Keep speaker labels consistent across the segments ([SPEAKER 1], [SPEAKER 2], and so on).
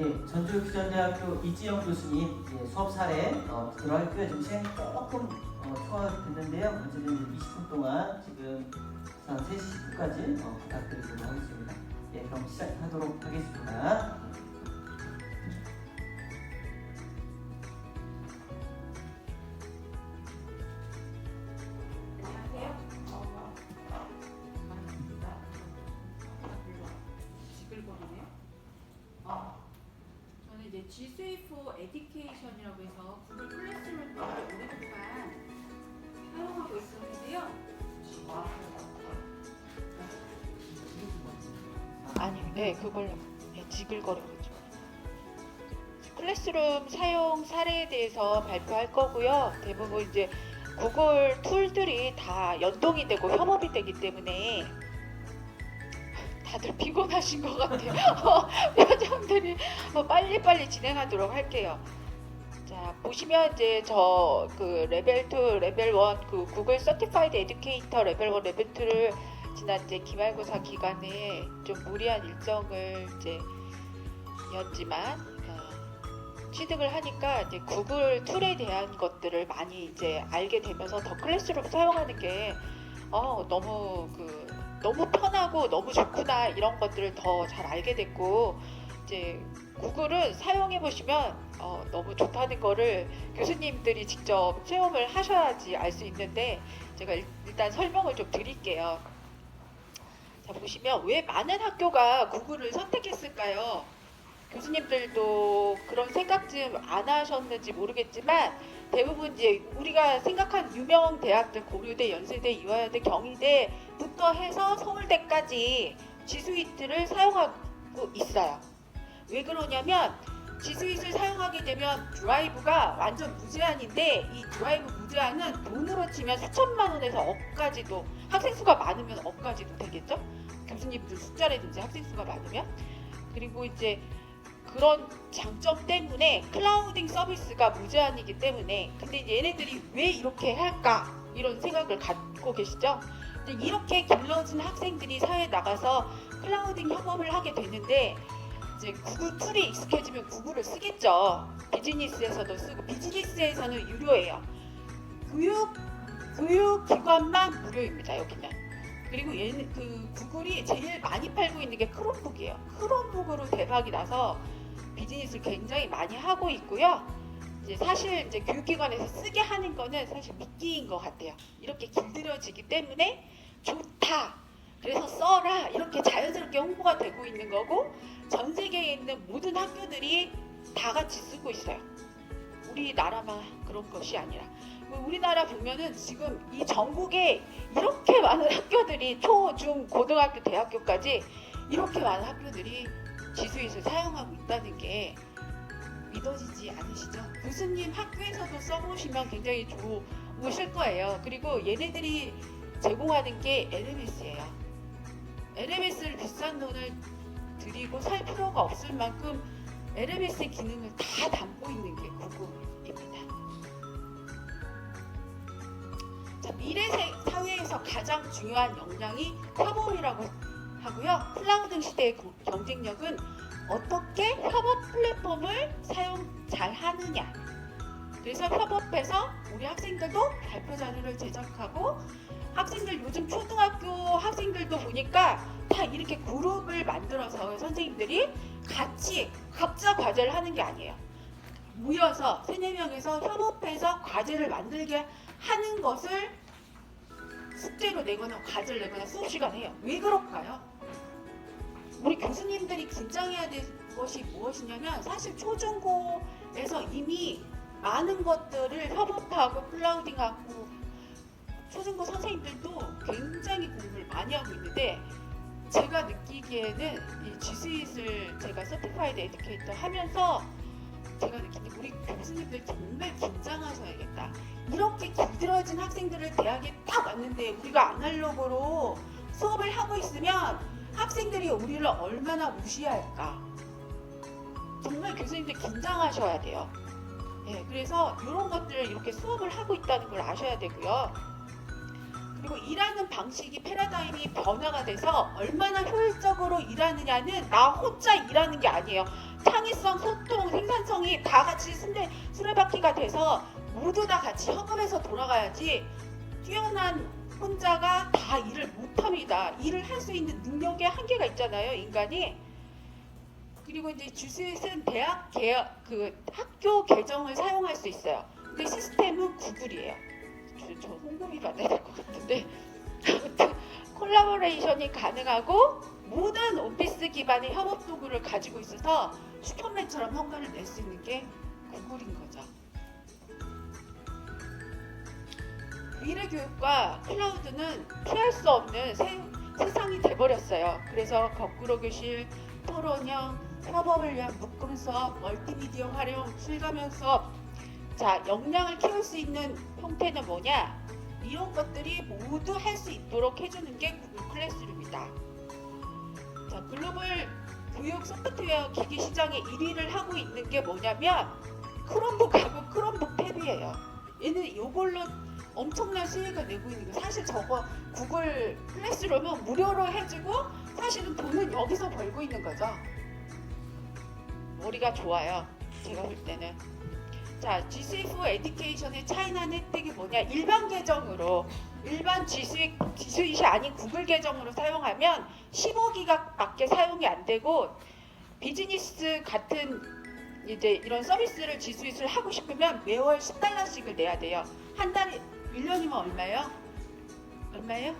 [SPEAKER 1] 예, 전주교전대학교 이지영 교수님 예, 수업 사례 어, 들어갈게요. 지금 시간이 조금 어, 초과됐는데요. 어쨌든 20분 동안 지금 한 3시 10분까지 어, 부탁드리도록 하겠습니다. 예, 그럼 시작하도록 하겠습니다.
[SPEAKER 2] 사례에 대해서 발표할 거고요. 대부분 이제 구글 툴들이 다 연동이 되고 협업이 되기 때문에 다들 피곤하신 것 같아요. 표정들이 어, 빨리빨리 진행하도록 할게요. 자, 보시면 이제 저 그 레벨 2, 레벨 1, 그 구글 서티파이드 에듀케이터 레벨 1, 레벨 2를 지난 이제 기말고사 기간에 좀 무리한 일정을 이제 어, 취득을 하니까 이제 구글 툴에 대한 것들을 많이 이제 알게 되면서 더 클래스룸 사용하는 게 어, 너무 그 너무 편하고 너무 좋구나 이런 것들을 더 잘 알게 됐고 이제 구글은 사용해 보시면 어, 너무 좋다는 거를 교수님들이 직접 체험을 하셔야지 알 수 있는데 제가 일- 일단 설명을 좀 드릴게요. 자 보시면 왜 많은 학교가 구글을 선택했을까요? 교수님들도 그런 생각 좀 안 하셨는지 모르겠지만 대부분 이제 우리가 생각한 유명 대학들 고려대, 연세대, 이화여대, 경희대부터 해서 서울대까지 지수이트를 사용하고 있어요. 왜 그러냐면 지수이트를 사용하게 되면 드라이브가 완전 무제한인데 이 드라이브 무제한은 돈으로 치면 수천만 원에서 억까지도 학생 수가 많으면 억까지도 되겠죠? 교수님들 숫자라든지 학생 수가 많으면 그리고 이제 그런 장점 때문에 클라우딩 서비스가 무제한이기 때문에 근데 얘네들이 왜 이렇게 할까 이런 생각을 갖고 계시죠? 이렇게 길러진 학생들이 사회에 나가서 클라우딩 협업을 하게 되는데 이제 구글 툴이 익숙해지면 구글을 쓰겠죠. 비즈니스에서도 쓰고 비즈니스에서는 유료예요. 교육 교육 기관만 무료입니다. 여기는. 그리고 얘는 그 구글이 제일 많이 팔고 있는 게 크롬북이에요. 크롬북으로 대박이 나서 비즈니스를 굉장히 많이 하고 있고요. 이제 사실 이제 교육기관에서 쓰게 하는 거는 사실 미끼인 것 같아요. 이렇게 길들여지기 때문에 좋다. 그래서 써라 이렇게 자연스럽게 홍보가 되고 있는 거고 전 세계에 있는 모든 학교들이 다 같이 쓰고 있어요. 우리나라만 그런 것이 아니라 뭐 우리나라 보면은 지금 이 전국에 이렇게 많은 학교들이 초, 중, 고등학교, 대학교까지 이렇게 많은 학교들이 지수잇을 사용하고 있다는 게 믿어지지 않으시죠? 교수님 학교에서도 써보시면 굉장히 좋으실 거예요. 그리고 얘네들이 제공하는 게 LMS예요. LMS를 비싼 돈을 드리고 살 필요가 없을 만큼 LMS의 기능을 다 담고 있는 게 구글입니다. 자, 미래 세- 사회에서 가장 중요한 역량이 협업이라고 하고요. 클라우드 시대의 고- 경쟁력은 어떻게 협업 플랫폼을 사용 잘 하느냐. 그래서 협업해서 우리 학생들도 발표 자료를 제작하고 학생들 요즘 초등학교 학생들도 보니까 다 이렇게 그룹을 만들어서 선생님들이 같이 각자 과제를 하는 게 아니에요. 모여서 세네 명에서 협업해서 과제를 만들게 하는 것을 숙제로 내거나 과제를 내거나 수업 시간에 해요. 왜 그럴까요? 우리 교수님들이 긴장해야 될 것이 무엇이냐면 사실 초중고에서 이미 많은 것들을 협업하고 클라우딩하고 초중고 선생님들도 굉장히 공부를 많이 하고 있는데 제가 느끼기에는 이 G스윗을 제가 서티파이드 에듀케이터 하면서 제가 느끼는 우리 교수님들 정말 긴장하셔야겠다. 이렇게 길들여진 학생들을 대학에 딱 왔는데 우리가 아날로그로 수업을 하고 있으면 학생들이 우리를 얼마나 무시할까. 정말 교수님들 긴장하셔야 돼요. 예, 그래서 이런 것들을 이렇게 수업을 하고 있다는 걸 아셔야 되고요. 그리고 일하는 방식이 패러다임이 변화가 돼서 얼마나 효율적으로 일하느냐는 나 혼자 일하는 게 아니에요. 창의성, 소통, 생산성이 다 같이 순대, 수레바퀴가 돼서 모두 다 같이 협업해서 돌아가야지 뛰어난 혼자가 다 일을 못합니다. 일을 할 수 있는 능력에 한계가 있잖아요, 인간이. 그리고 이제 주스잇은 대학 개혁, 그 학교 계정을 사용할 수 있어요. 근데 시스템은 구글이에요. 저, 저 홍보비 받아야 될 것 같은데 아무튼 콜라보레이션이 가능하고 모든 오피스 기반의 협업 도구를 가지고 있어서 슈퍼맨처럼 성과를 낼 수 있는 게 구글인 거죠. 미래 교육과 클라우드는 피할 수 없는 세, 세상이 돼버렸어요. 그래서 거꾸로 교실, 토론형, 협업을 위한 묶음 수업, 멀티미디어 활용, 실감형 수업. 자, 역량을 키울 수 있는 형태는 뭐냐? 이런 것들이 모두 할 수 있도록 해주는 게 구글 클래스룸이다. 자, 글로벌 교육 소프트웨어 기기 시장의 1위를 하고 있는 게 뭐냐면 크롬북하고 크롬북 탭이에요. 얘는 이걸로 엄청난 수익을 내고 있는 거. 사실 저거 구글 클래스룸은 무료로 해주고 사실은 돈은 여기서 벌고 있는 거죠. 머리가 좋아요. 제가 볼 때는. 자, G Suite 에듀케이션의 차이나는 혜택이 뭐냐? 일반 계정으로 일반 G Suite, G Suite이 아닌 구글 계정으로 사용하면 15기가밖에 사용이 안 되고 비즈니스 같은 이제 이런 서비스를 G Suite를 하고 싶으면 매월 10달러씩을 내야 돼요. 한 달에 1년이면 얼마예요? 얼마예요?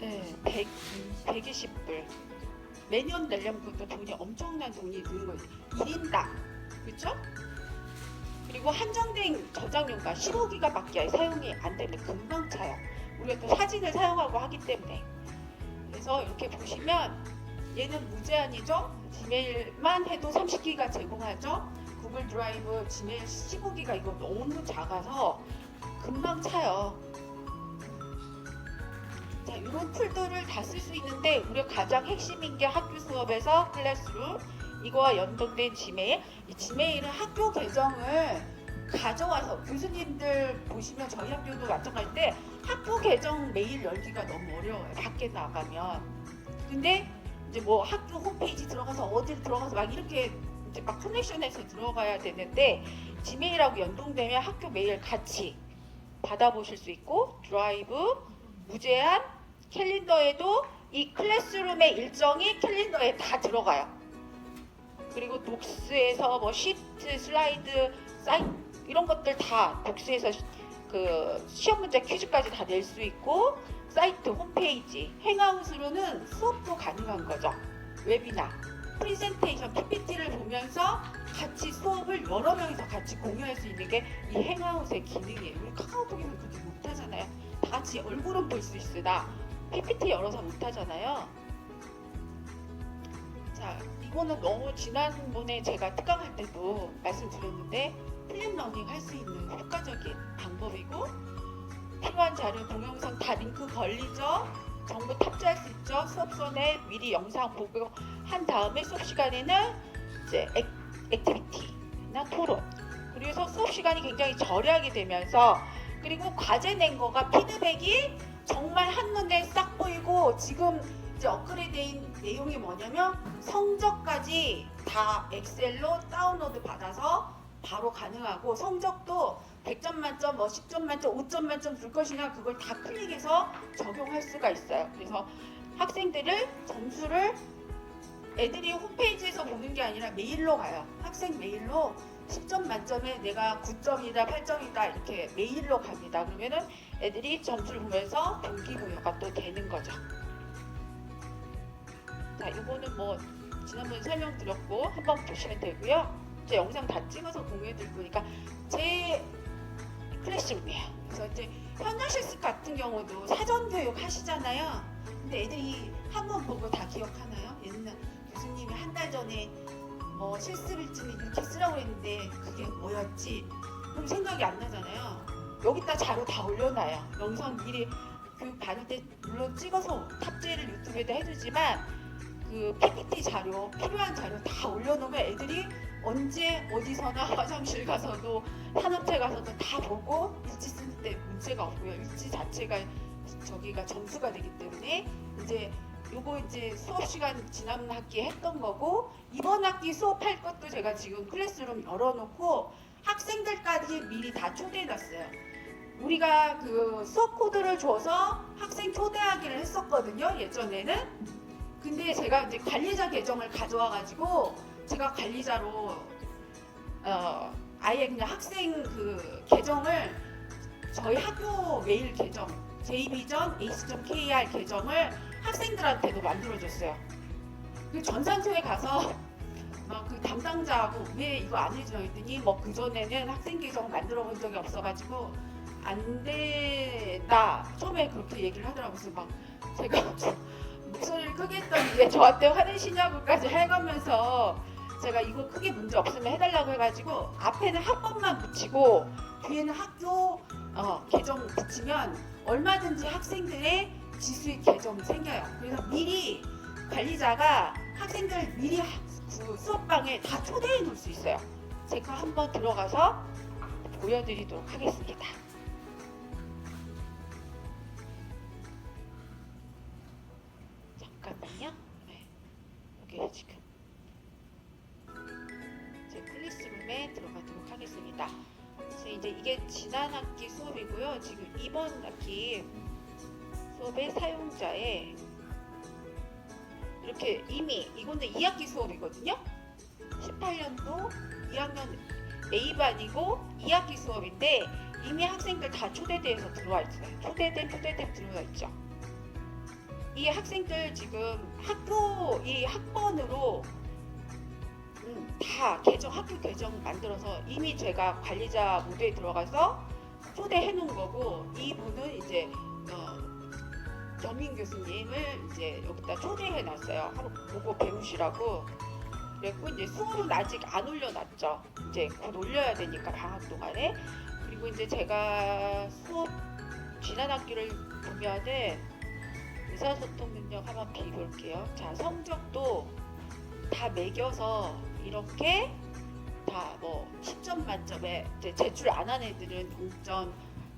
[SPEAKER 2] 네, 100, 120불. 매년 내려면 그것도 돈이 엄청난 돈이 드는 거예요. 1인당. 그렇죠? 그리고 한정된 저장료가 15기가밖에 사용이 안 되면 금방 차요. 우리가 또 사진을 사용하고 하기 때문에. 그래서 이렇게 보시면 얘는 무제한이죠. 지메일만 해도 30기가 제공하죠. 구글 드라이브, 지메일 15기가 이거 너무 작아서 금방 차요. 자, 이런 툴들을 다 쓸 수 있는데 우리 가장 핵심인 게 학교 수업에서 클래스룸 이거와 연동된 지메일. 이 지메일은 학교 계정을 가져와서 교수님들 보시면 저희 학교도 마찬가지인데 학교 계정 메일 열기가 너무 어려워요. 밖에 나가면. 근데 이제 뭐 학교 홈페이지 들어가서 어딜 들어가서 막 이렇게 이제 막 커넥션해서 들어가야 되는데 지메일하고 연동되면 학교 메일 같이 받아보실 수 있고 드라이브 무제한 캘린더에도 이 클래스룸의 일정이 캘린더에 다 들어가요. 그리고 독스에서 뭐 시트, 슬라이드, 사이 이런 것들 다 독스에서 시- 그 시험 문제 퀴즈까지 다 낼 수 있고 사이트 홈페이지 행아웃으로는 수업도 가능한 거죠. 웨비나 프레젠테이션 PPT를 보면서 같이 수업을 여러 명이서 같이 공유할 수 있는 게 이 행아웃의 기능이에요. 우리 카카오톡에는 그렇게 못하잖아요. 다 같이 얼굴은 볼 수 있으나 PPT 열어서 못하잖아요. 자, 이거는 너무 지난번에 제가 특강할 때도 말씀드렸는데 플랫 러닝 할 수 있는 효과적인 방법이고 필요한 자료 동영상 다 링크 걸리죠? 정보 탑재할 수 있죠? 수업 전에 미리 영상 보고 한 다음에 수업 시간에는 이제 액, 액티비티나 토론 그래서 수업 시간이 굉장히 절약이 되면서 그리고 과제 낸 거가 피드백이 정말 한눈에 싹 보이고 지금 이제 업그레이드된 내용이 뭐냐면 성적까지 다 엑셀로 다운로드 받아서 바로 가능하고 성적도 100점 만점, 뭐 10점 만점, 5점 만점 줄 것이냐 그걸 다 클릭해서 적용할 수가 있어요. 그래서 학생들을 점수를 애들이 홈페이지에서 보는 게 아니라 메일로 가요. 학생 메일로 10점 만점에 내가 9점이다, 8점이다 이렇게 메일로 갑니다. 그러면은 애들이 점수를 보면서 동기부여가 또 되는 거죠. 자, 이거는 뭐 지난번에 설명드렸고 한번 보시면 되고요. 이제 영상 다 찍어서 공유해 드릴 거니까 제 클래스룸이에요. 그래서 이제 현장 실습 같은 경우도 사전 교육 하시잖아요. 근데 애들이 한 번 보고 다 기억하나요? 한 달 전에 뭐 실습 일지는 이렇게 쓰라고 했는데 그게 뭐였지? 그럼 생각이 안 나잖아요. 여기다 자료 다 올려놔요. 영상 미리 교육 받을 때 물론 찍어서 탑재를 유튜브에다 해주지만 그 PPT 자료 필요한 자료 다 올려놓으면 애들이 언제 어디서나 화장실 가서도 산업체 가서도 다 보고 일지 쓸 때 문제가 없고요. 일지 자체가 저기가 점수가 되기 때문에 이제 요거 이제 수업 시간 지난 학기에 했던 거고 이번 학기 수업할 것도 제가 지금 클래스룸 열어놓고 학생들까지 미리 다 초대해놨어요. 우리가 그 수업 코드를 줘서 학생 초대하기를 했었거든요. 예전에는. 근데 제가 이제 관리자 계정을 가져와가지고 제가 관리자로 어 아예 그냥 학생 그 계정을 저희 학교 메일 계정 j비전 ace.kr 계정을 학생들한테도 만들어줬어요. 그 전산소에 가서 막 그 담당자하고 왜 이거 안 해줘 했더니 뭐 그 전에는 학생 계정 만들어 본 적이 없어가지고 안 된다 처음에 그렇게 얘기를 하더라고요. 막 제가 목소리를 크게 했더니 왜 저한테 화내시냐고까지 해가면서 제가 이거 크게 문제 없으면 해달라고 해가지고 앞에는 학번만 붙이고 뒤에는 학교 어, 계정 붙이면 얼마든지 학생들의 지수익 계정이 생겨요. 그래서 미리 관리자가 학생들 미리 학- 그 수업방에 다 초대해 놓을 수 있어요. 제가 한번 들어가서 보여드리도록 하겠습니다. A반이고 2학기 수업인데 이미 학생들 다 초대돼서 들어와 있어요. 초대된 초대된 들어와 있죠. 이 학생들 지금 학교 이 학번으로 음, 다 계정 학교 계정 만들어서 이미 제가 관리자 모드에 들어가서 초대해 놓은 거고 이분은 이제 어, 전민 교수님을 이제 여기다 초대해 놨어요. 한번 보고 배우시라고. 그랬고 이제 수업은 아직 안 올려놨죠. 이제 곧 올려야 되니까 방학 동안에. 그리고 이제 제가 수업 지난 학기를 보면은 의사소통 능력 한번 비볼게요. 자 성적도 다 매겨서 이렇게 다 뭐 10점 만점에 이제 제출 안 한 애들은 0점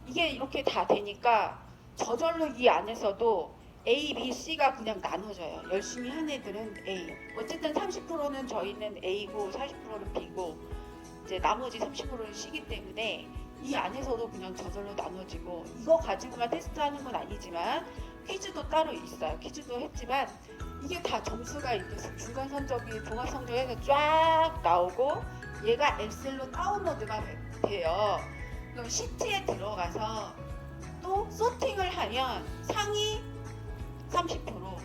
[SPEAKER 2] 이게 이렇게 다 되니까 저절로 이 안에서도 A, B, C가 그냥 나눠져요. 열심히 한 애들은 A. 어쨌든 30%는 저희는 A고 40%는 B고 이제 나머지 30%는 C기 때문에 이 안에서도 그냥 저절로 나눠지고 이거 가지고만 테스트하는 건 아니지만 퀴즈도 따로 있어요. 퀴즈도 했지만 이게 다 점수가 이렇게 중간 성적이 종합 성적에서 쫙 나오고 얘가 엑셀로 다운로드가 돼요. 그럼 시트에 들어가서 또 소팅을 하면 상위 30%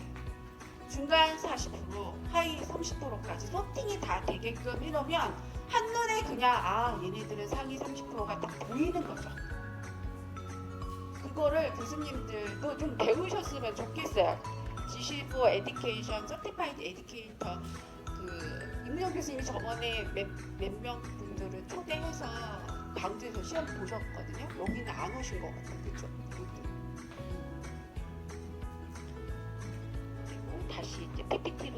[SPEAKER 2] 중간 40% 하위 30%까지 소팅이 다 되게끔 해놓으면 한눈에 그냥 아 얘네들은 상위 30%가 딱 보이는 거죠. 그거를 교수님들도 좀 배우셨으면 좋겠어요. G14 에듀케이션 서티파이드 에듀케이터 그 임명 교수님이 저번에 몇명 분들을 초대해서 광주에서 시험 보셨거든요. 여기는 안 오신 것 같아요. 그죠? 다시 이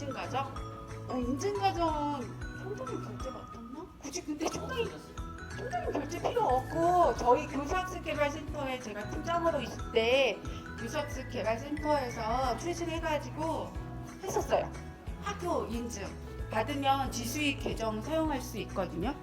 [SPEAKER 2] 인증 과정? 어, 인증 과정 총장님 결제 맡았나? 굳이 근데 총장님 총장님 결제 필요 없고 저희 교사학습 개발센터에 제가 팀장으로 있을 때 교사학습 개발센터에서 추진해가지고 했었어요. 학교 인증 받으면 지수익 계정 사용할 수 있거든요.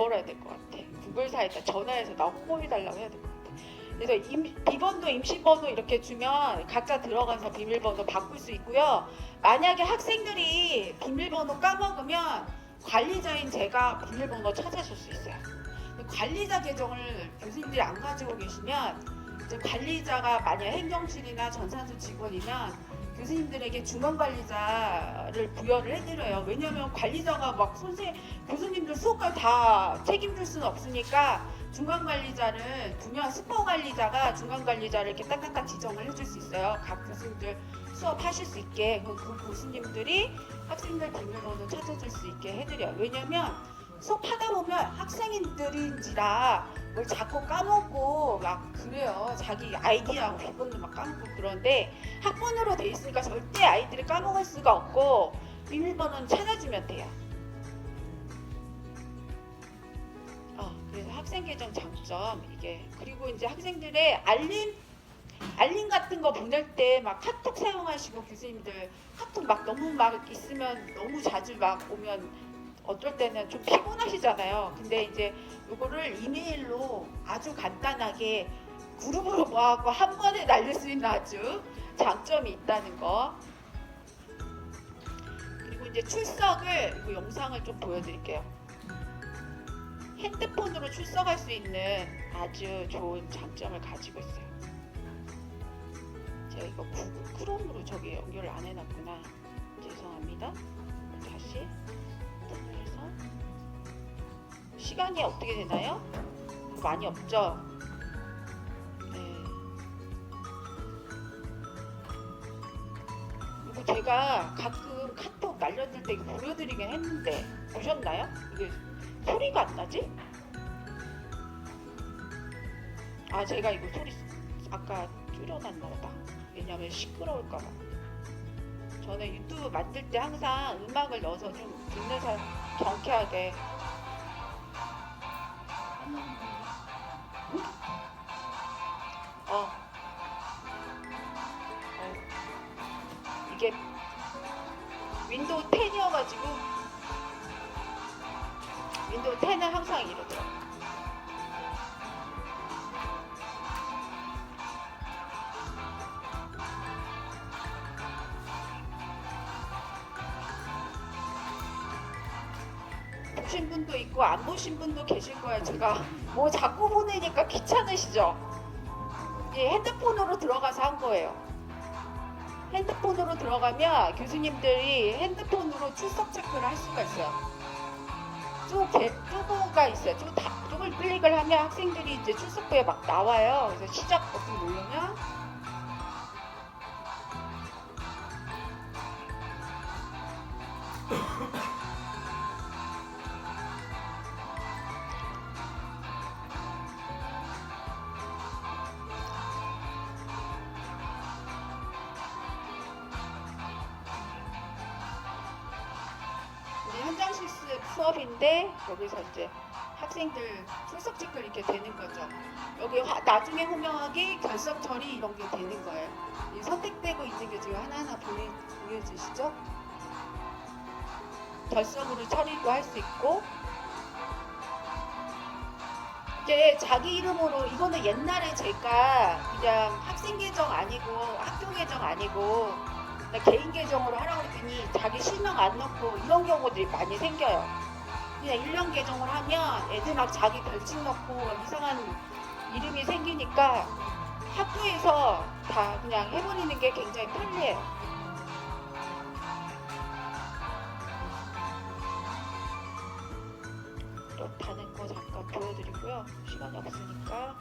[SPEAKER 2] 벌어야 될 것 같아. 구글사에다 전화해서 나 홍보해달라고 해야 될 것 같아. 그래서 임, 비번도 임시번호 이렇게 주면 각자 들어가서 비밀번호 바꿀 수 있고요. 만약에 학생들이 비밀번호 까먹으면 관리자인 제가 비밀번호 찾아줄 수 있어요. 관리자 계정을 교수님들이 안 가지고 계시면 이제 관리자가 만약 행정실이나 전산수 직원이면 교수님들에게 중간 관리자를 부여를 해드려요. 왜냐하면 관리자가 막 선생 교수님들 수업까지 다 책임질 수는 없으니까 중간 관리자를 두명 스포 관리자가 중간 관리자를 이렇게 딱딱딱 지정을 해줄 수 있어요. 각 교수님들 수업하실 수 있게 그 교수님들이 학생들 비밀번호 찾아줄 수 있게 해드려요. 왜냐면 수업하다 보면 학생인들인지라 뭘 자꾸 까먹고 막 그래요. 자기 아이디하고 비번도 막 까먹고 그런데 학번으로 돼 있으니까 절대 아이들이 까먹을 수가 없고 비밀번호는 찾아주면 돼요. 어, 그래서 학생 계정 장점 이게 그리고 이제 학생들의 알림 알림 같은 거 보낼 때 막 카톡 사용하시고 교수님들 카톡 막 너무 막 있으면 너무 자주 막 오면 어떨 때는 좀 피곤하시잖아요. 근데 이제 이거를 이메일로 아주 간단하게 그룹으로 모아갖고 한 번에 날릴 수 있는 아주 장점이 있다는 거. 그리고 이제 출석을 이거 영상을 좀 보여드릴게요. 핸드폰으로 출석할 수 있는 아주 좋은 장점을 가지고 있어요. 제가 이거 구글 크롬으로 저기 연결 안 해놨구나. 죄송합니다. 다시 해서 시간이 어떻게 되나요? 많이 없죠. 네. 이거 제가 가끔 카톡 날렸을 때 보여드리긴 했는데 보셨나요? 이게 소리가 안 나지? 아 제가 이거 소리 아까 줄여놨나 보다. 왜냐면 시끄러울까봐. 저는 유튜브 만들 때 항상 음악을 넣어서 좀 듣는 사람 경쾌하게. 어. 어. 이게 윈도우 10이어가지고 윈도우 10은 항상 이러더라고. 있고 안 보신 분도 계실 거예요. 제가 뭐 자꾸 보내니까 귀찮으시죠? 예, 핸드폰으로 들어가서 한 거예요. 핸드폰으로 들어가면 교수님들이 핸드폰으로 출석 체크를 할 수가 있어요. 쭉, 개- 쭉가 있어요. 쭉, 다, 쭉을 클릭을 하면 학생들이 이제 출석부에 막 나와요. 그래서 시작 버튼 누르면 수업인데 여기서 이제 학생들 출석 체크 이렇게 되는 거죠. 여기 화- 나중에 호명하기 결석 처리 이런 게 되는 거예요. 이 선택되고 있는 게 지금 하나하나 보여, 보여주시죠? 결석으로 처리도 할 수 있고 이제 자기 이름으로 이거는 옛날에 제가 그냥 학생 계정 아니고 학교 계정 아니고 개인 계정으로 하라고 했더니 자기 실명 안 넣고 이런 경우들이 많이 생겨요. 그냥 일련 계정을 하면 애들 막 자기 별칭 넣고 이상한 이름이 생기니까 학교에서 다 그냥 해버리는 게 굉장히 편리해요. 그렇다는 거 잠깐 보여드리고요. 시간이 없으니까.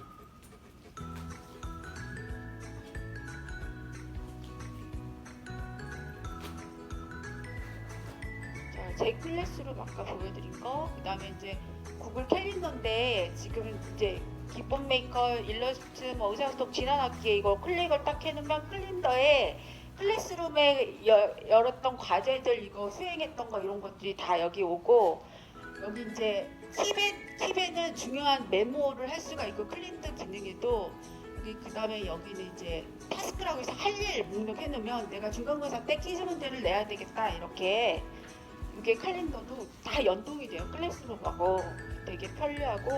[SPEAKER 2] 보여드린 거, 그 다음에 이제 구글 캘린더인데 지금 이제 기본 메이커, 일러스트, 뭐 의사소통 지난 학기에 이거 클릭을 딱 해놓으면 캘린더에 클래스룸에 여- 열었던 과제들 이거 수행했던 거 이런 것들이 다 여기 오고 여기 이제 킵에 킵에는 중요한 메모를 할 수가 있고 클린더 기능에도 그 다음에 여기는 이제 타스크 타스크라고 해서 할 일 목록 해놓으면 내가 중간고사 때 끼주는 데를 내야 되겠다 이렇게 이게 칼렌더도 다 연동이 돼요. 클래스룸하고 되게 편리하고.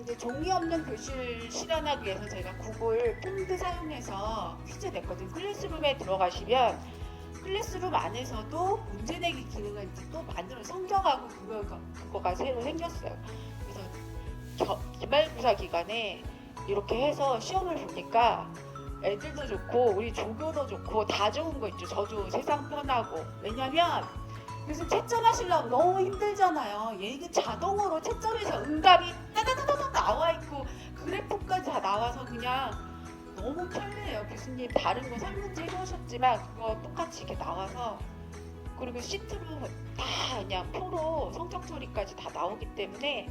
[SPEAKER 2] 이제 종이 없는 교실 실현하기 위해서 제가 구글 폼드 사용해서 퀴즈 냈거든요. 클래스룸에 들어가시면 클래스룸 안에서도 문제 내기 기능을 이제 또 만들어 성적하고 그거, 그거가 새로 생겼어요. 그래서 겨- 기말고사 기간에 이렇게 해서 시험을 보니까 애들도 좋고 우리 조교도 좋고 다 좋은 거 있죠. 저도 세상 편하고 왜냐면 요즘 채점하시려면 너무 힘들잖아요. 얘가 자동으로 채점에서 응답이 따다다다다 나와 있고 그래프까지 다 나와서 그냥 너무 편리해요. 교수님 다른 거 설문지 해놓으셨지만 그거 똑같이 이렇게 나와서 그리고 시트로 다 그냥 표로 성적 처리까지 다 나오기 때문에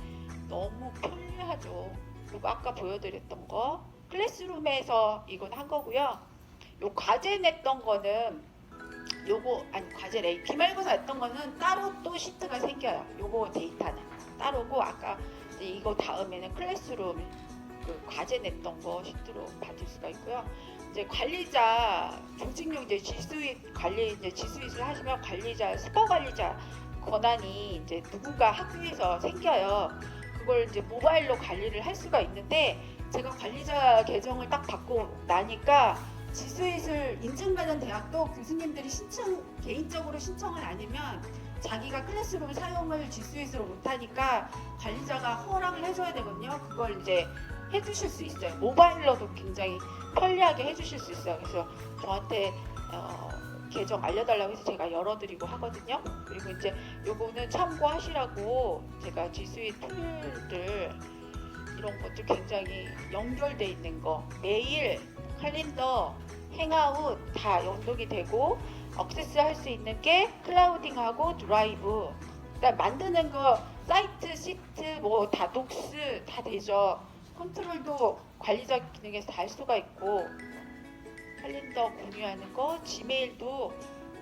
[SPEAKER 2] 너무 편리하죠. 그리고 아까 보여드렸던 거 클래스룸에서 이건 한 거고요. 요 과제 냈던 거는 요거 아니 과제래 기말고사 했던 거는 따로 또 시트가 생겨요. 요거 데이터는 따로고 아까 이거 다음에는 클래스룸 그 과제 냈던 거 시트로 받을 수가 있고요. 이제 관리자 조직용 이제 지수잇 관리 이제 지수잇을 하시면 관리자 슈퍼 관리자 권한이 이제 누군가 학교에서 생겨요. 그걸 이제 모바일로 관리를 할 수가 있는데 제가 관리자 계정을 딱 받고 나니까 지수잇을 인증받은 대학도 교수님들이 신청 개인적으로 신청을 아니면 자기가 클래스룸 사용을 지수잇으로 못하니까 관리자가 허락을 해줘야 되거든요. 그걸 이제 해주실 수 있어요. 모바일로도 굉장히 편리하게 해주실 수 있어요. 그래서 저한테 어, 계정 알려달라고 해서 제가 열어드리고 하거든요. 그리고 이제 요거는 참고하시라고 제가 지수잇 툴들 이런 것도 굉장히 연결돼 있는 거. 메일, 칼린더, 행아웃 다 연동이 되고 액세스 할 수 있는 게 클라우딩하고 드라이브. 그다음 만드는 거 사이트, 시트 뭐 다 독스 다 되죠. 컨트롤도 관리자 기능에서 다 할 수가 있고 칼린더 공유하는 거 지메일도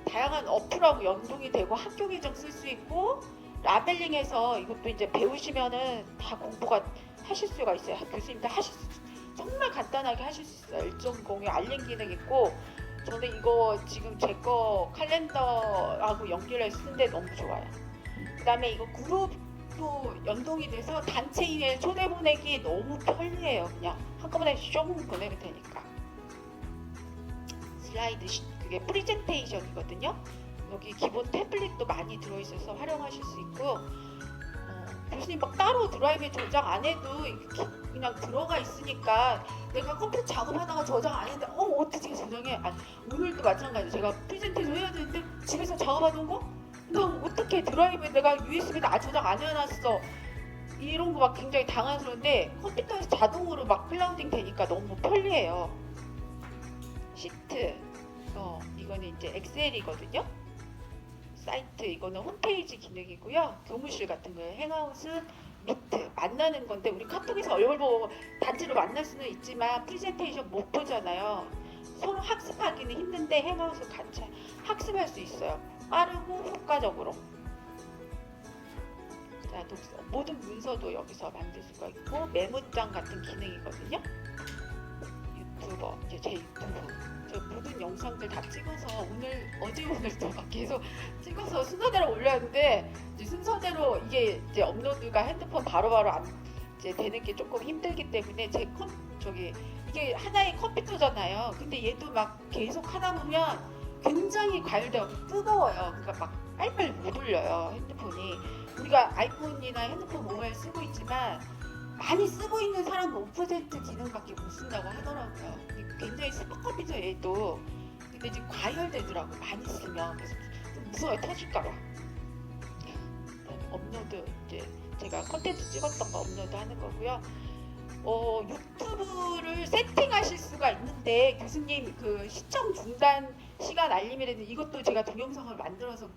[SPEAKER 2] 다양한 어플하고 연동이 되고 학교 계정 쓸 수 있고 라벨링해서 이것도 이제 배우시면은 다 공부가 하실 수가 있어요. 교수님들 하실 수 정말 간단하게 하실 수 있어요. 일정 공유 알림 기능 있고 저는 이거 지금 제 거 칼렌더하고 연결해서 쓰는데 너무 좋아요. 그다음에 이거 그룹도 연동이 돼서 단체 이메일 초대 보내기 너무 편리해요. 그냥 한꺼번에 숑 보내면 되니까. 슬라이드 시- 그게 프리젠테이션이거든요. 여기 기본 태블릿도 많이 들어있어서 활용하실 수 있고 어, 교수님 막 따로 드라이브에 저장 안 해도 이렇게 그냥 들어가 있으니까 내가 컴퓨터 작업하다가 저장 안 했는데 어 어떻게 저장해? 아, 오늘도 마찬가지. 제가 프레젠테이션 해야 되는데 집에서 작업하던 거? 나 어떻게 드라이브에 내가 USB에 아 저장 안 해놨어. 이런 거 막 굉장히 당황스러운데 컴퓨터에서 자동으로 막 클라우딩 되니까 너무 편리해요. 시트. 어, 이거는 이제 엑셀이거든요 사이트 이거는 홈페이지 기능이고요. 교무실 같은 거예요. 행아웃은 미트. 만나는 건데 우리 카톡에서 얼굴 보고 단체로 만날 수는 있지만 프레젠테이션 못 보잖아요. 서로 학습하기는 힘든데 행아웃을 같이 학습할 수 있어요. 빠르고 효과적으로. 자 독서. 모든 문서도 여기서 만들 수가 있고 메모장 같은 기능이거든요. 유튜버. 이제 제 유튜브 저 모든 영상들 다 찍어서 오늘 어제 오늘도 막 계속 찍어서 순서대로 올렸는데 이제 순서대로 이게 이제 업로드가 핸드폰 바로바로 안 이제 되는 게 조금 힘들기 때문에 제 컴 저기 이게 하나의 컴퓨터잖아요. 근데 얘도 막 계속 하다 보면 굉장히 과열되고 뜨거워요. 그러니까 막 빨리빨리 못 올려요 핸드폰이. 우리가 아이폰이나 핸드폰 모바일 쓰고 있지만 많이 쓰고 있는 사람 5% 기능밖에 못 쓴다고 하더라고요. 굉장히 슈퍼컴퓨터 얘도 근데 이제 과열되더라고 많이 쓰면 그래서 좀 무서워요 터질까봐. 업로드 이제 제가 컨텐츠 찍었던 거 업로드 하는 거고요. 어, 유튜브를 세팅하실 수가 있는데 교수님 그 시청 중단 시간 알림이라든 이것도 제가 동영상을 만들어서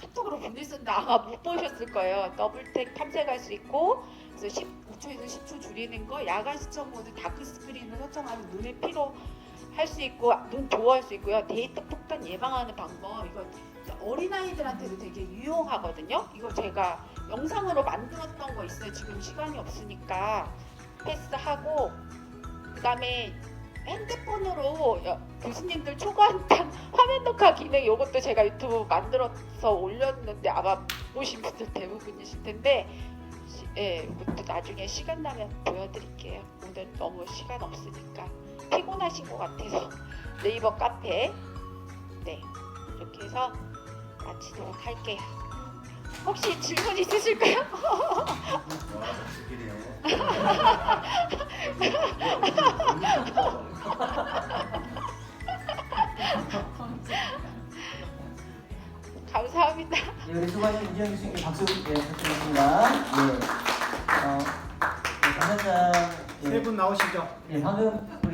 [SPEAKER 2] 카톡으로 보냈었는데 아마 못 보셨을 거예요. 더블택 탐색할 수 있고 그래서 15초에서 10초 줄이는 거 야간 시청 모드 다크 스크린을 설정하면 눈의 피로 할 수 있고 눈 보호할 수 있고요. 데이터 폭탄 예방하는 방법 이거 어린아이들한테도 되게 유용하거든요. 이거 제가 영상으로 만들었던 거 있어요. 지금 시간이 없으니까 패스하고 그다음에 핸드폰으로 여- 교수님들 초과한당 화면 녹화 기능 이것도 제가 유튜브 만들어서 올렸는데 아마 보신 분들 대부분이실 텐데 시, 예, 이것도 나중에 시간 나면 보여드릴게요. 오늘 너무 시간 없으니까 피곤하신 것 같아서 네이버 카페 네 이렇게 해서 마치도록 할게요. 혹시 질문 있으실까요? 감사합니다.
[SPEAKER 1] 예, 우리 수고하신 이지영 교수님께 박수 예, 부탁드리겠습니다. 예. 어, 네, 강사장
[SPEAKER 3] 세분 나오시죠.
[SPEAKER 1] 예, 방금 우리